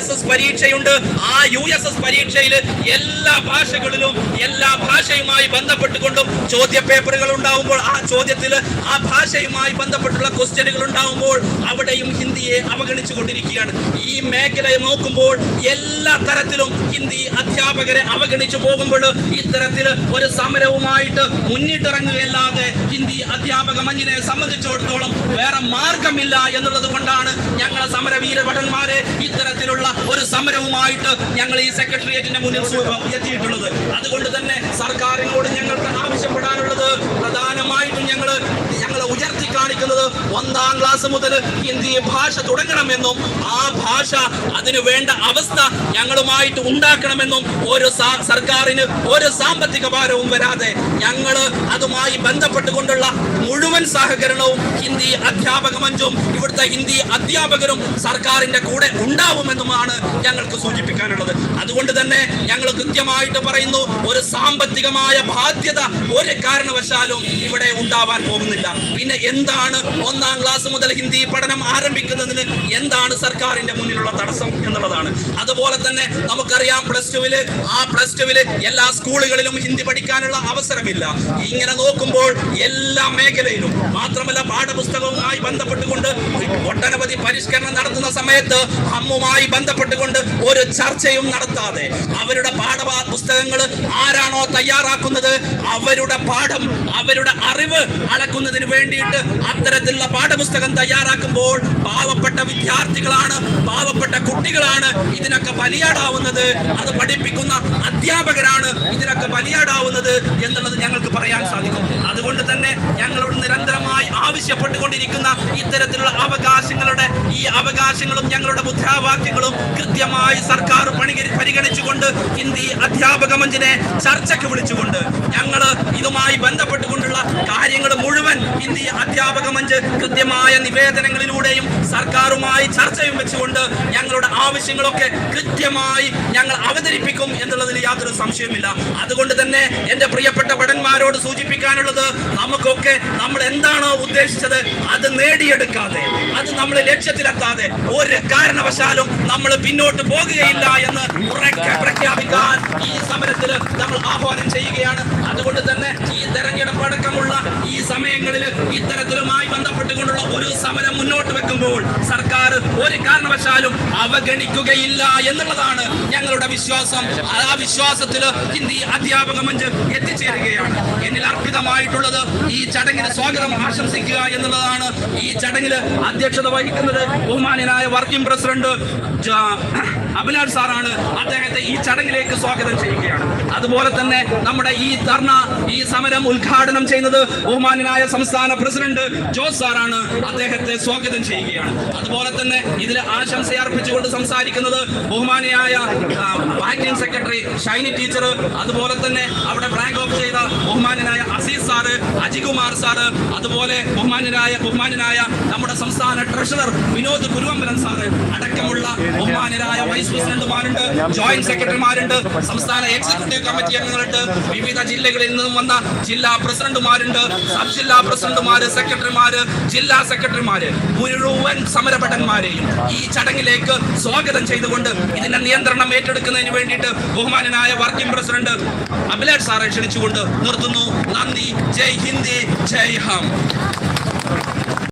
S S പരീക്ഷയുണ്ട്. ആ U S S പരീക്ഷയിൽ എല്ലാ ഭാഷകളിലും എല്ലാ ഭാഷയുമായി ബന്ധപ്പെട്ടുകൊണ്ടും ചോദ്യ പേപ്പറുകൾ ഉണ്ടാവുമ്പോൾ ആ ചോദ്യത്തിൽ ആ ഭാഷയുമായി ബന്ധപ്പെട്ടുള്ള ക്വസ്റ്റ്യനുകൾ ഉണ്ടാവുമ്പോൾ അവിടെയും ഹിന്ദിയെ അവഗണിച്ചു കൊണ്ടിരിക്കുകയാണ്. ഈ മേഖലയെ നോക്കുമ്പോൾ എല്ലാ തരത്തിലും ഹിന്ദി അധ്യാപകരെ അവഗണിച്ചു പോകുമ്പോൾ ഇത്തരത്തിൽ ഒരു സമരവുമായിട്ട് മുന്നിട്ടിറങ്ങുകയല്ലാതെ ഹിന്ദി അധ്യാപക മഞ്ഞിനെ സംബന്ധിച്ചിടത്തോളം വേറെ മാർഗമില്ല എന്നുള്ളത് കൊണ്ടാണ് ഞങ്ങളെ സമരവീര ഭടന്മാരെ ഇത്തരത്തിലുള്ള ഒരു സമരവുമായിട്ട് ഞങ്ങൾ ഈ സെക്രട്ടേറിയറ്റിന്റെ മുന്നിൽ എത്തിയിട്ടുള്ളത്. അതുകൊണ്ട് തന്നെ സർക്കാരിനോട് ഞങ്ങൾക്ക് ആവശ്യപ്പെടാനുള്ളത് പ്രധാനമായിട്ടും ഞങ്ങൾ ഞങ്ങളെ ഉയർത്തി കാണിക്കുന്നത് ഒന്നാം ക്ലാസ് മുതൽ ഹിന്ദി ഭാഷ തുടങ്ങണമെന്നും ആ ഭാഷ അതിന് വേണ്ട അവസ്ഥ ഞങ്ങളുമായിട്ട് ഉണ്ടാക്കണമെന്നും ഒരു സർക്കാരിന് ഒരു സാമ്പത്തിക ഭാരവും വരാതെ ഞങ്ങൾ അതുമായി ബന്ധപ്പെട്ടുകൊണ്ടുള്ള മുഴുവൻ സഹകരണവും ഹിന്ദി അധ്യാപക മഞ്ചും ഇവിടുത്തെ ഹിന്ദി അധ്യാപകരും സർക്കാരിന്റെ കൂടെ ഉണ്ടാവുമെന്നുമാണ് ഞങ്ങൾക്ക് സൂചിപ്പിക്കാനുള്ളത്. അതുകൊണ്ട് തന്നെ ഞങ്ങൾ കൃത്യമായിട്ട് പറയുന്നു ഒരു സാമ്പത്തികമായ ബാധ്യത ഒരു കാരണവശാലും ഇവിടെ ഉണ്ടാവാൻ പോകുന്നില്ല. പിന്നെ എന്താണ് ഒന്നാം ക്ലാസ് മുതൽ ഹിന്ദി പഠനം ആരംഭിക്കുന്നതിന് എന്താണ് സർക്കാരിന്റെ മുന്നിലുള്ള തടസ്സം എന്നുള്ളതാണ്. അതുപോലെ തന്നെ നമുക്കറിയാം പ്ലസ് ടുവിൽ ആ പ്ലസ് ടുവിൽ എല്ലാ സ്കൂളുകളിലും ഹിന്ദി പഠിക്കാനുള്ള അവസരമില്ല. ഇങ്ങനെ നോക്കുമ്പോൾ എല്ലാ മേഖലയിലും മാത്രമല്ല പാഠപുസ്തകവുമായി ബന്ധപ്പെട്ടുകൊണ്ട് ഒട്ടനവധി പരിഷ്കരണം നടത്തുന്ന സമയത്ത് അമ്മുമായി ബന്ധപ്പെട്ടുകൊണ്ട് ഒരു ചർച്ചയും നടത്താതെ അവരുടെ പാഠ പുസ്തകങ്ങൾ ആരാണോ തയ്യാറാക്കുന്നത് അവരുടെ പാഠം അവരുടെ അറിവ് അളക്കുന്നതിന് വേണ്ടിയിട്ട് അത്തരത്തിലുള്ള പാഠപുസ്തകം തയ്യാറാക്കുമ്പോൾ പാവപ്പെട്ട വിദ്യാർത്ഥികളാണ് പാവപ്പെട്ട കുട്ടികളാണ് ഇതിനൊക്കെ ബലിയാടാവുന്നത്. അത് പഠിപ്പിക്കുന്ന അധ്യാപകരാണ് ഇതിനൊക്കെ ബലിയാടാവുന്നത് എന്നുള്ളത് ഞങ്ങൾക്ക് പറയാൻ സാധിക്കും. അതുകൊണ്ട് തന്നെ ഞങ്ങളോട് നിരന്തരമായി ആവശ്യപ്പെട്ടുകൊണ്ടിരിക്കുന്ന ഇത്തരത്തിലുള്ള അവകാശങ്ങളുടെ ഈ അവകാശങ്ങളും ഞങ്ങളുടെ മുദ്രാവാക്യങ്ങളും കൃത്യമായി സർക്കാർ പരിഗണിച്ചുകൊണ്ട് ഹിന്ദി അധ്യാപക മഞ്ചിനെ ചർച്ചയ്ക്ക് വിളിച്ചുകൊണ്ട് ഞങ്ങൾ ഇതുമായി ബന്ധപ്പെട്ടുകൊണ്ടുള്ള കാര്യങ്ങൾ മുഴുവൻ ഹിന്ദി കൃത്യമായ നിവേദനങ്ങളിലൂടെയും സർക്കാരുമായി ചർച്ചയും വെച്ചുകൊണ്ട് ഞങ്ങളുടെ ആവശ്യങ്ങളൊക്കെ കൃത്യമായി ഞങ്ങൾ അവതരിപ്പിക്കും എന്നുള്ളതിൽ യാതൊരു സംശയമില്ല അതുകൊണ്ട് തന്നെ എന്റെ പ്രിയപ്പെട്ട ഭടന്മാരോട് സൂചിപ്പിക്കാനുള്ളത് നമുക്കൊക്കെ നമ്മൾ എന്താണോ ഉദ്ദേശിച്ചത് അത് നേടിയെടുക്കാതെ അത് നമ്മൾ ലക്ഷ്യത്തിലെത്താതെ ഒരു കാരണവശാലും നമ്മൾ പിന്നോട്ട് പോകുകയില്ല എന്ന് പ്രഖ്യാപിക്കാൻ ഈ സമരത്തിൽ നമ്മൾ ആഹ്വാനം ചെയ്യുകയാണ്. അതുകൊണ്ട് തന്നെ ഈ തെരഞ്ഞെടുപ്പ് സമയങ്ങളിൽ ഇത്തരത്തിലുമായി ബന്ധപ്പെട്ടുകൊണ്ടുള്ള ഒരു സമരം മുന്നോട്ട് വെക്കുമ്പോൾ സർക്കാർ ഒരു കാരണവശാലും അവഗണിക്കുകയില്ല എന്നുള്ളതാണ് ഞങ്ങളുടെ വിശ്വാസം. ആ വിശ്വാസത്തിൽ ഹിന്ദി അധ്യാപക മഞ്ച് എത്തിച്ചേരുകയാണ്. അർപ്പിതമായിട്ടുള്ളത് ഈ ചടങ്ങിന് സ്വാഗതം ആശംസിക്കുക എന്നുള്ളതാണ് ഈ ചടങ്ങിൽ അധ്യക്ഷത വഹിക്കുന്നത് ബഹുമാനായ വർക്കിംഗ് പ്രസിഡന്റ് അഭിലാഷ് സാറാണ്. അദ്ദേഹത്തെ ഈ ചടങ്ങിലേക്ക് സ്വാഗതം ചെയ്യുകയാണ്. അതുപോലെ തന്നെ നമ്മുടെ ഈ ധർണ ഈ സമരം ഉദ്ഘാടനം ചെയ്യുന്നത് ബഹുമാനായ സംസ്ഥാന പ്രസിഡന്റ് ജോസ് സാറാണ്. അദ്ദേഹത്തെ സ്വാഗതം ചെയ്യുകയാണ്. അതുപോലെ തന്നെ ഇതിൽ ആശംസ അർപ്പിച്ചുകൊണ്ട് സംസാരിക്കുന്നത് ബഹുമാനിയായ ആക്ടിംഗ് സെക്രട്ടറി ഷൈനി ടീച്ചർ അതുപോലെ തന്നെ അവിടെ ബ്രാങ്ക് ഓഫ് ചെയ്ത ബഹുമാനായ അസീസ് സാറ് അജികുമാർ സാറ് അതുപോലെ ബഹുമാനരായ ബഹുമാനനായ നമ്മുടെ സംസ്ഥാന ട്രഷറർ വിനോദ് കുരുവമ്പലം സാറ് അടക്കമുള്ള ബഹുമാനരായ വൈസ് പ്രസിഡന്റുമാരുണ്ട് ജോയിന്റ് സെക്രട്ടറിമാരുണ്ട് സംസ്ഥാന എക്സിക്യൂട്ടീവ് കമ്മിറ്റി അംഗങ്ങളുണ്ട്. വിവിധ ജില്ലകളിൽ നിന്നും വന്ന ജില്ലാ പ്രസിഡന്റുമാരുണ്ട് സബ് ജില്ലാ പ്രസിഡന്റുമാര് സെക്രട്ടറിമാര് ജില്ലാ സെക്രട്ടറിമാര് മുഴുവൻ സമരഭടന്മാരെയും ഈ ചടങ്ങിലേക്ക് സ്വാഗതം ചെയ്തുകൊണ്ട് ഇതിന്റെ നിയന്ത്രണം ഏറ്റെടുക്കുന്നതിന് വേണ്ടിയിട്ട് ബഹുമാനനായ വർക്കിംഗ് പ്രസിഡന്റ് അഭിലാഷ് സാറെ ക്ഷണിച്ചുകൊണ്ട് നിർത്തുന്നു. നന്ദി. ജയ് ഹിന്ദി ജയ് ഹം.